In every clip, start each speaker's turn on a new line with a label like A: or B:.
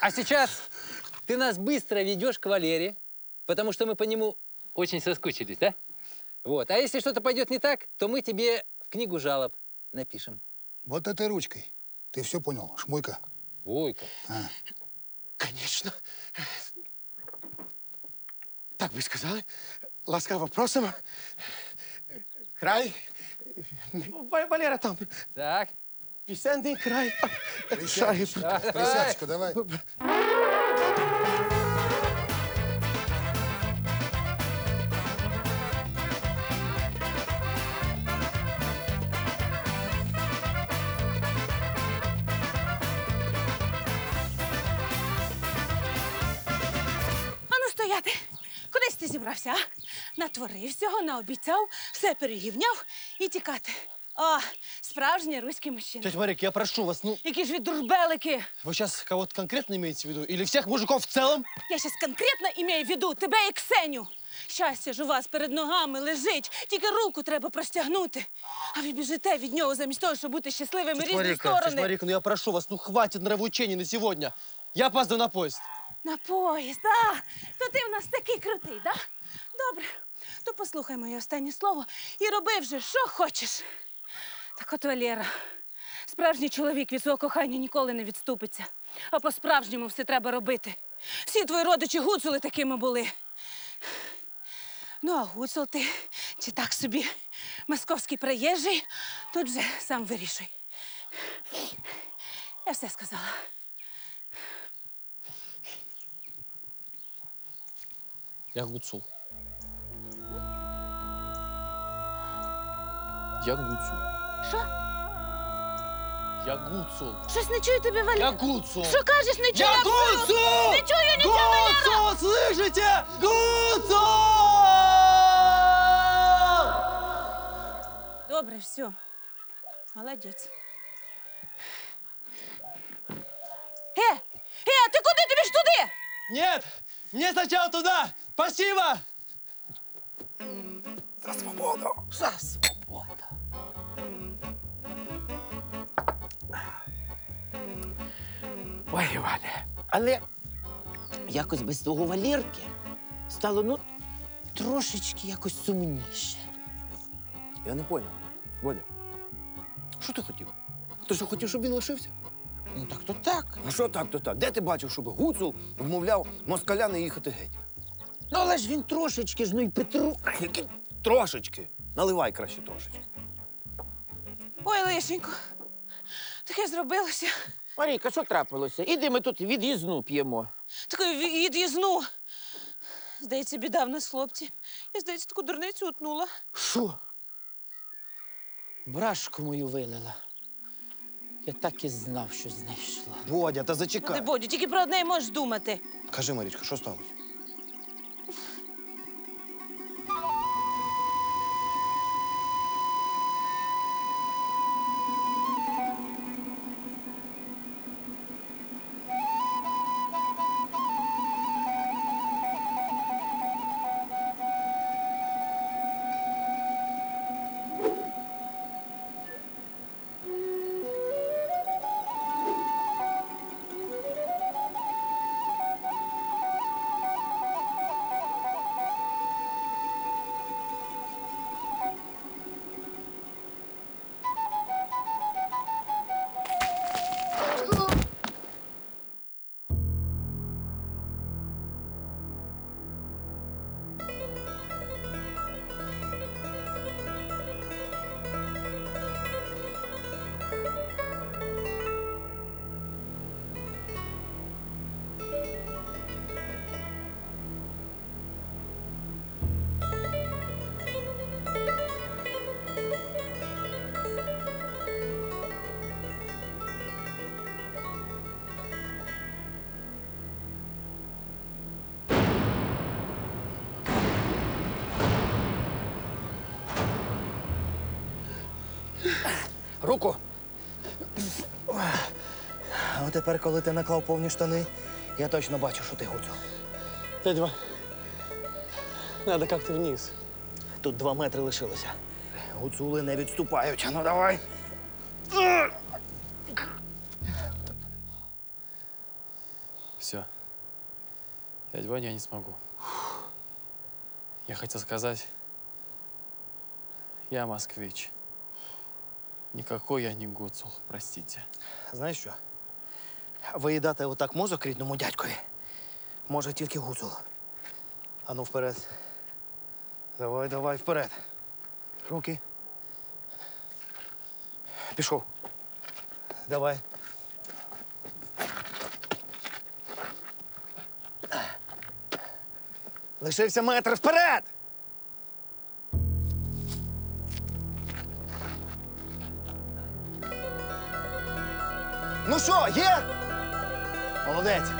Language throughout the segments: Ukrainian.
A: А сейчас ты нас быстро ведешь к Валере, потому что мы по нему очень соскучились, да? Вот. А если что-то пойдет не так, то мы тебе в книгу жалоб напишем.
B: Вот этой ручкой. Ты все понял, шмойка?
A: Войка.
C: Конечно. Так ви сказали. Ласкаво просимо. Край. Ва- Валера там.
A: Так.
C: Пісенний край. Шаги.
B: Присядочка, давай.
D: Ану стояти. Кудись ти зібрався, а? Натворив всього, наобіцяв, все перегівняв і тікати. О, справжній руський мужчина.
E: Тетя Марик, я прошу вас, ну,
D: Які ж ви дурбелики.
E: вы сейчас кого-то конкретно имеете в виду? Или всех мужиков в целом?
D: Я зараз конкретно імею в виду тебе і Ксеню. Щастя ж у вас перед ногами лежить, тільки руку треба простягнути. А ви біжите від нього замість того, щоб бути щасливими різні
E: Марика, тетя
D: сторони.
E: Марика, ну я прошу вас, ну хватит нравоучений на сегодня. Я опаздываю на поезд.
D: На поїзд, а? То ти в нас такий крутий, да? Добре, то послухай моє останнє слово і роби вже, що хочеш. Так от, Валєра, справжній чоловік від свого кохання ніколи не відступиться. А по-справжньому все треба робити. Всі твої родичі гуцули такими були. Ну, а гуцул ти чи так собі московський приїжджий, тут вже сам вирішуй. Я все сказала.
E: Я гуцул. Я гуцул.
D: Що?
E: Я гуцул.
D: Щось не чую тебе, Валера.
E: Я гуцул.
D: Що кажеш, не чую?
E: Я гуцул!
D: Не чую нічого, Валера!
E: Гуцул, слышите? Гуцул!
D: Добре, все. Молодець. Е, е, а ти куди? Тобі ж туди?
E: Нет, мне сначала туда. Спасибо.
F: Ой, Іване, але якось без того Валірки стало ну трошечки якось сумніше.
C: Я не поняв. Бодя, що ти хотів? Ти що хотів, щоб він лишився?
F: Ну так то так.
C: А що так, то так? Де ти бачив, щоб гуцул вмовляв москаля не їхати геть?
F: Ну але ж він трошечки ж, ну і Петру.
C: Які трошечки. Наливай краще трошечки.
D: Ой, лишенько. Таке зробилося.
F: Марійка, що трапилося? Іди ми тут від'їзну п'ємо.
D: Таку від'їзну. Здається, біда в нас, хлопці. Я, здається, таку дурницю утнула.
F: Що? Брашку мою вилила. Я так і знав, що знайшла.
C: Бодя, та
D: Ти,
C: зачекай.
D: Бодю, тільки про одне й можеш думати.
C: Кажи, Марічка, що сталося?
G: Руку. А тепер, коли ти наклав повні штани, я точно бачу, що ти гуцул.
E: Дядя Вань, надо как-то вниз.
G: Тут два метри лишилося. Гуцули не відступають. Ну давай. Все.
H: Сегодня я не смогу. Я хотел сказать, я москвич. Никакой я не гуцул, простите.
G: Знаєш що? Виїдати отак мозок рідному дядькові може тільки гуцул. Ану вперед. Давай, давай, вперед. Руки. Пішов. Давай. Лишився метр вперед! Ну що, є? Молодець.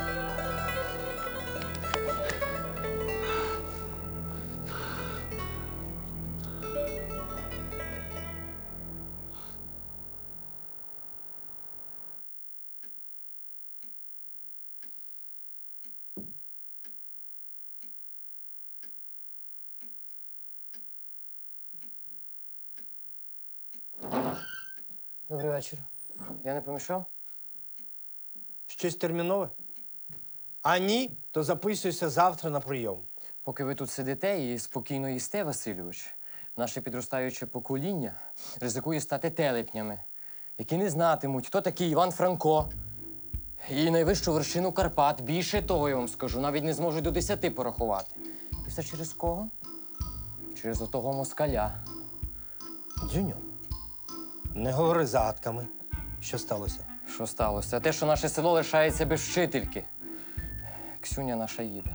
I: Добрий вечір. Я не помішав?
J: Щось термінове? А ні, то записуйся завтра на прийом.
I: Поки ви тут сидите і спокійно їсте, Васильович, наше підростаюче покоління ризикує стати телепнями, які не знатимуть, хто такий Іван Франко. І найвищу вершину Карпат. Більше того, я вам скажу, навіть не зможуть до десяти порахувати. І все через кого? Через отого москаля.
J: Дзюньо. Не говори загадками. Що сталося?
I: Що сталося? Те, що наше село лишається без вчительки. Ксюня наша їде.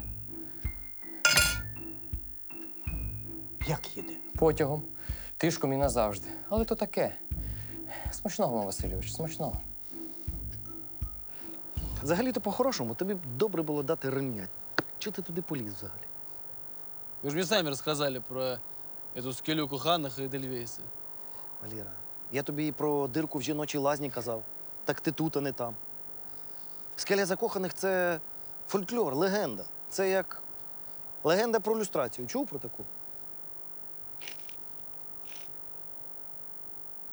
J: Як їде?
I: Потягом, тишком і назавжди. Але то таке. Смачного, вам, Васильович, смачного.
C: Взагалі-то по-хорошому, тобі б добре було дати ремня. Чого ти туди поліз взагалі?
E: Вы же мне сами рассказали про эту скелю коханих і Дельвейса.
C: Валіра, я тобі і про дирку в жіночій лазні казав. Так ти тут, а не там. Скеля закоханих це фольклор, легенда. Це як легенда про люстрацію. Чув про таку?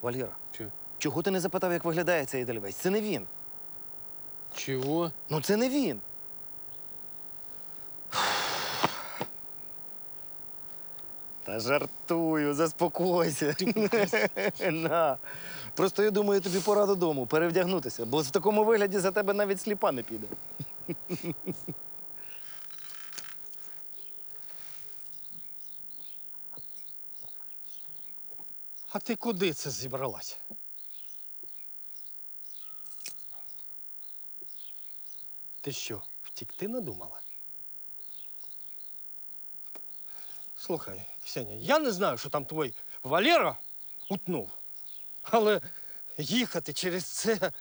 C: Валіра,
E: Чого?
C: чого ти не запитав, як виглядає цей Едельвейс? Це не він.
E: Чего?
C: Ну, це не він. Та жартую, заспокойся. На. Просто я думаю, тобі пора додому перевдягнутися, бо в такому вигляді за тебе навіть сліпа не піде.
J: А ти куди це зібралась? Ти що, втікти надумала? Слухай, Ксенія, я не знаю, що там твій Валера утнув. Але їхати через це,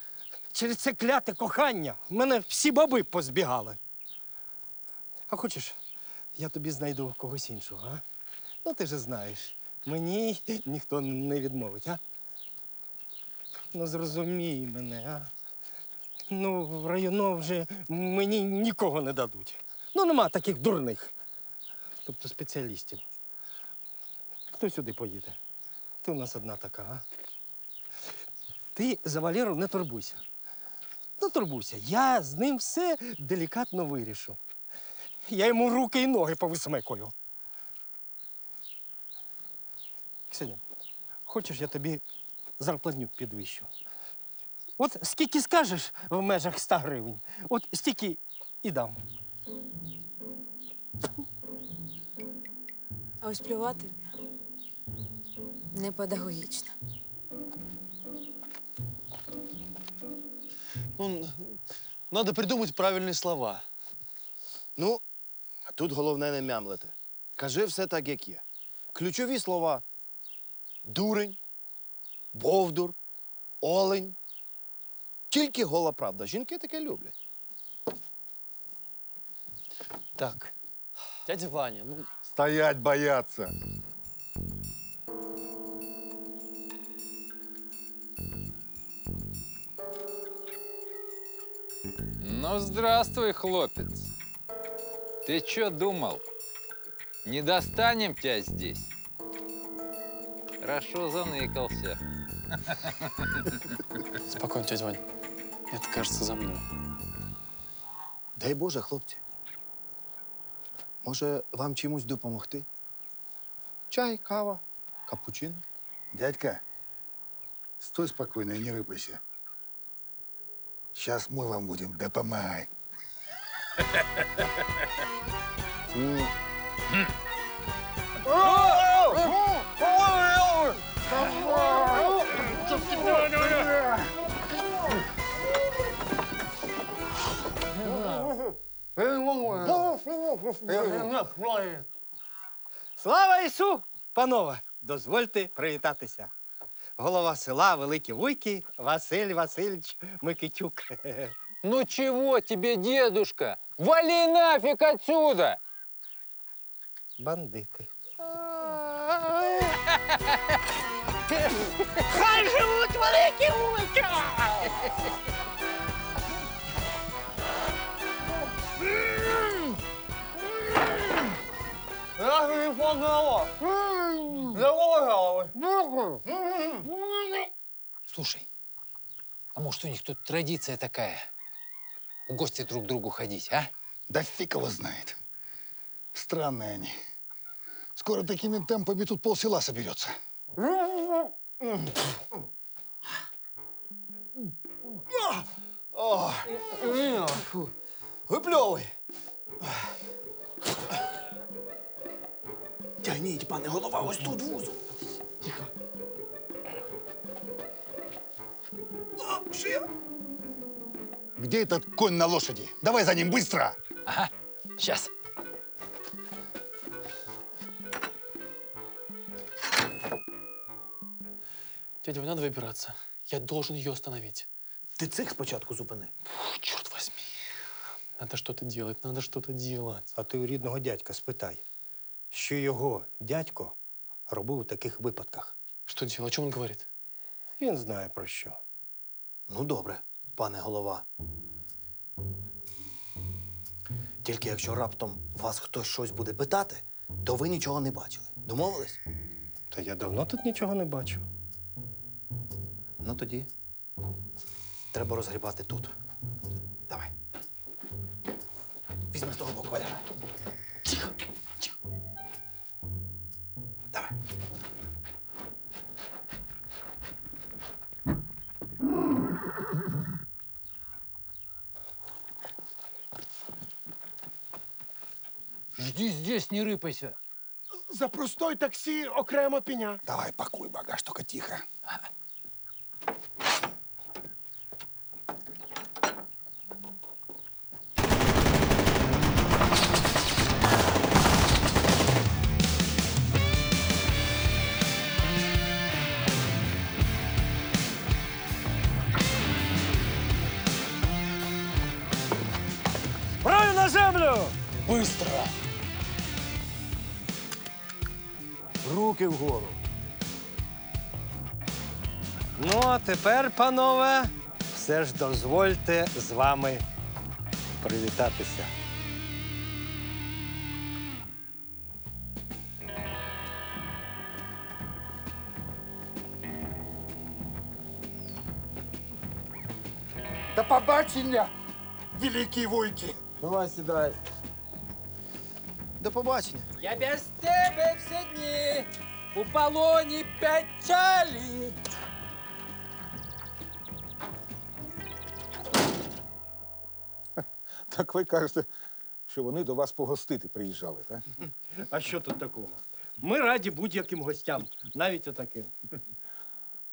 J: через це кляте кохання. В мене всі баби позбігали. А хочеш, я тобі знайду когось іншого, а? Ну, ти ж знаєш, мені ніхто не відмовить, а? Ну, зрозумій мене, а? Ну, в районо вже мені нікого не дадуть. Ну, нема таких дурних. Тобто спеціалістів. Хто сюди поїде? Ти у нас одна така, а? Ти за Валеру не турбуйся. Не турбуйся. Я з ним все делікатно вирішу. Я йому руки і ноги повисмикую. Ксеня, хочеш, я тобі зарплатню підвищу? От скільки скажеш в межах 100 гривень, от стільки і дам.
K: А ось плювати не педагогічно.
E: Ну, надо придумать правильные слова.
C: Ну, тут головне не мямлити. Кажи все так, як є. Ключові слова: дурень, бовдур, олень. Тільки гола правда. Жінки таке люблять.
E: Так, дядя Ваня, ну,
B: Стоять бояться.
A: Ну, здравствуй, хлопец. Ты чё думал? Не достанем тебя здесь? Хорошо заныкался.
H: Спокойно, дядя Вань. Это, кажется, за мной.
C: Дай Боже, хлопці. Може, вам чимось допомогти? Чай, кава, капучино.
B: Дядька, стой спокойно и не рыпайся. Сейчас мы вам будем, да помогай.
J: Слава Ісу! Панове, дозвольте привітатися. Голова села Великі Вуйки Василь Васильович Микитюк.
A: Ну чего тебе, дедушка? Вали нафиг отсюда!
J: Бандити.
A: Слушай, а может у них тут традиция такая? В гости друг к другу ходить, а?
B: Да фиг его знает. Странные они. Скоро такими темпами тут полсела соберется.
G: Випльовуй. Тягніть, пане голова, ось тут вузол.
B: Где этот конь на лошади? Давай за ним быстро!
A: Ага, сейчас.
H: Дядя, надо выбираться. Я должен ее остановить.
G: Ти цих спочатку зупини.
H: Черт возьми. Надо что-то делать, надо что-то делать.
J: А ти у рідного дядька спитай, що його дядько робив у таких випадках.
H: Что делать? О чем он говорит?
J: Він знає про що.
G: Ну, добре, пане голова. Тільки якщо раптом вас хтось щось буде питати, то ви нічого не бачили. Домовились?
J: Та я давно тут нічого не бачу.
G: Ну тоді треба розгрібати тут. Давай. Візьми з того боку, Валя.
A: Жди не рыпайся.
J: За простой таксі окрема пеня.
B: Давай, пакуй багаж, только тихо.
J: Правильно на землю!
H: Быстро!
G: Руки вгору.
J: Ну, а тепер, панове, все ж дозвольте з вами привітатися.
B: До побачення, великі вуйки!
G: Давай сідай. До побачення.
A: Я без тебе все дни у полоне печали.
L: Так ви кажете, що вони до вас погостити приїжджали, так?
J: А що тут такого? Ми раді будь-яким гостям, навіть отаким.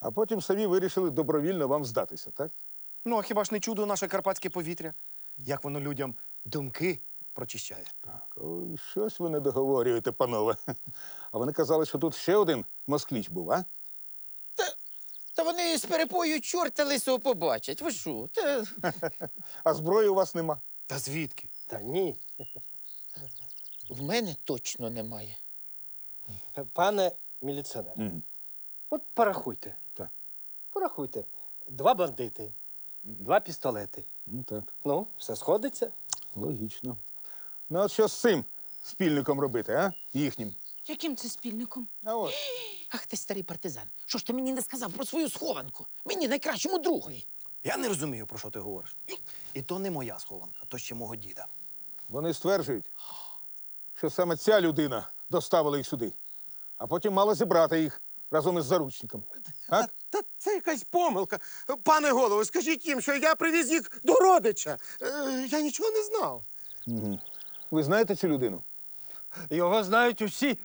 L: А потім самі вирішили добровільно вам здатися, так?
C: Ну, а хіба ж не чудо наше карпатське повітря? Як воно людям думки прочищає?
L: Так, ой, щось ви не договорюєте, панове. А вони казали, що тут ще один москвич був, а?
F: Та вони з перепою чорта лисого побачать. Ви що? Та...
L: А зброї у вас нема.
C: Та звідки?
J: Та ні.
F: В мене точно немає.
J: Пане міліціонер,
L: Мгм.
J: от порахуйте.
L: Так.
J: Порахуйте. Два бандити, два пістолети.
L: Ну так,
J: Ну, все сходиться.
L: логічно. Ну, от що з цим спільником робити, а? Їхнім.
D: Яким це спільником?
L: А от.
F: Ах ти старий партизан. Що ж ти мені не сказав про свою схованку? Мені найкращому другові.
C: Я не розумію, про що ти говориш. І то не моя схованка, то ще мого діда.
L: Вони стверджують, що саме ця людина доставила їх сюди, а потім мала зібрати їх разом із заручником. Так?
C: Та це якась помилка. Пане голово, скажіть їм, що я привіз їх до родича. Е, я нічого не знав.
L: Угу. Ви знаєте цю людину?
J: Його знають усі.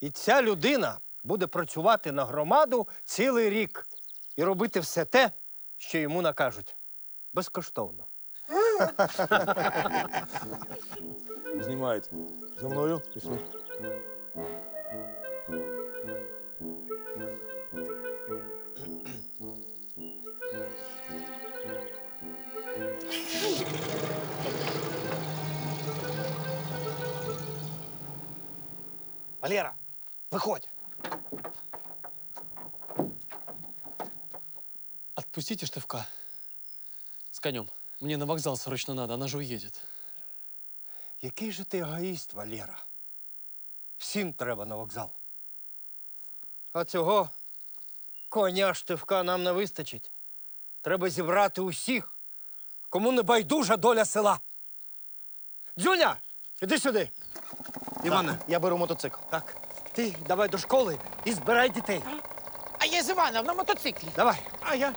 J: І ця людина буде працювати на громаду цілий рік і робити все те, що йому накажуть. Безкоштовно.
L: Знімають. За мною пішли.
J: Валера, виходь.
H: Отпустите Штывка. С конем. Мне на вокзал срочно надо, она же уедет.
J: Який же ти егоїст, Валера? Всім треба на вокзал. А цього коня штивка нам не вистачить. Треба зібрати усіх, кому не байдужа доля села. Дзюня, іди сюди. Іване,
C: Я беру мотоцикл.
J: так, ти давай до школи і збирай дітей.
F: А я з Іваном на мотоциклі.
J: Давай. А я.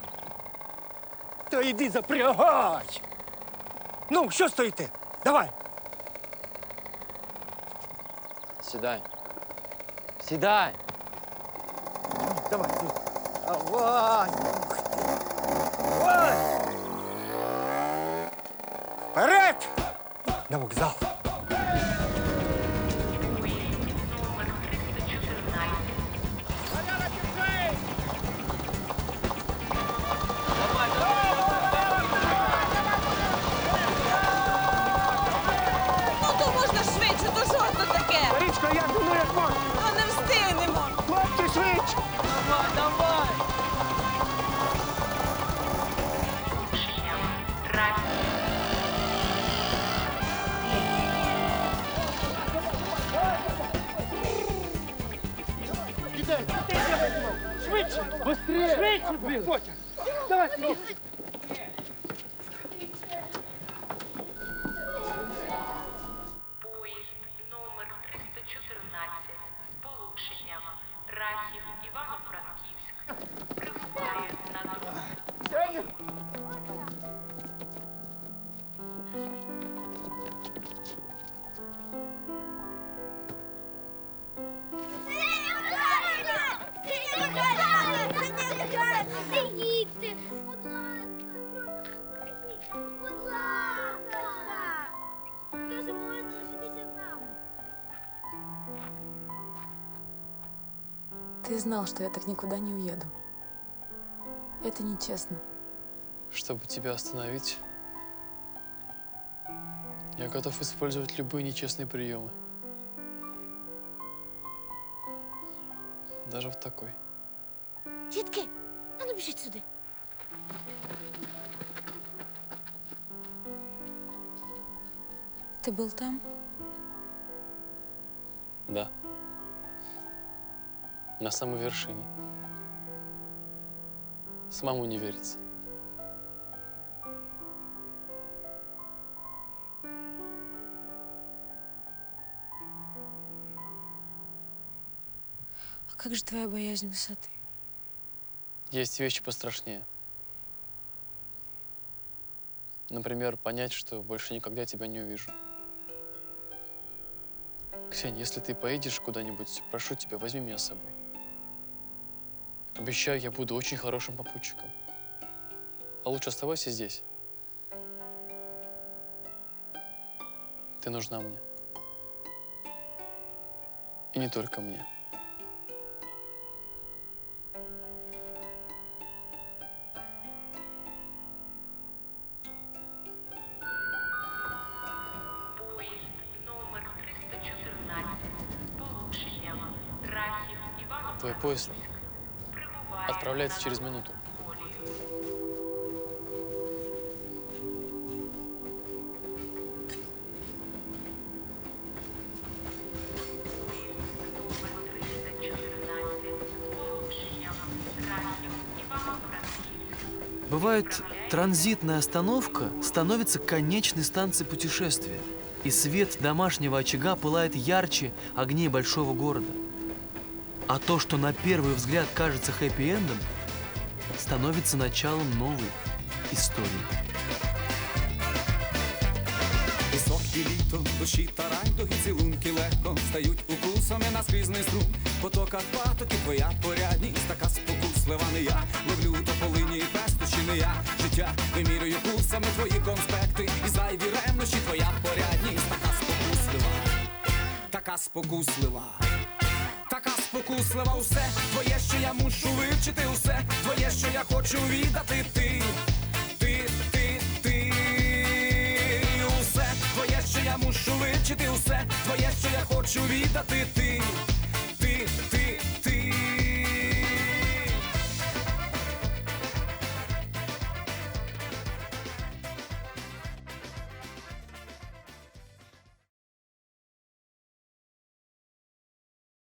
J: Та йди запрягай. Ну, що стоїте? Давай.
I: Сідай. Сідай.
J: Давай. Давай. Давай. Вперед! На вокзал.
M: Поїзд
K: знал, что я так никуда не уеду. Это нечестно.
H: Чтобы тебя остановить, я готов использовать любые нечестные приемы. Даже в такой.
D: Дітки, а ну біжіть сюди.
K: Ты был там?
H: На самой вершине. Самому не верится.
K: А как же твоя боязнь высоты?
H: Есть вещи пострашнее. Например, понять, что больше никогда тебя не увижу. Ксения, если ты поедешь куда-нибудь, прошу тебя, возьми меня с собой. Обещаю, я буду очень хорошим попутчиком. А лучше оставайся здесь. Ты нужна мне. И не только мне.
M: Поїзд номер 314 з полученням Рахів Івано-Франківськ
H: Твой поезд
M: прибуває
H: отправляется через минуту.
N: Бывает, транзитная остановка становится конечной станцией путешествия.
O: и свет домашнего очага пылает ярче огней большого города. А то, что на первый взгляд кажется хэппи-эндом, становится началом новой истории.
N: Пісок і літо, душі та райдуги, цілунки легко стають укусами на скрізний струм. Потоках патоки твоя порядність, така спокуслива не я. Ловлю тополині і пестощі не я. Життя вимірюю курсами твої конспекти. І зайві ревнощі твоя порядність, така спокуслива, така спокуслива. Спокуслива усе. Твоє, що я мушу вивчити, усе. Твоє, що я хочу віддати. Ти, ти, ти, ти, усе. Твоє, що я мушу вивчити, усе. Твоє, що я хочу віддати. Ти,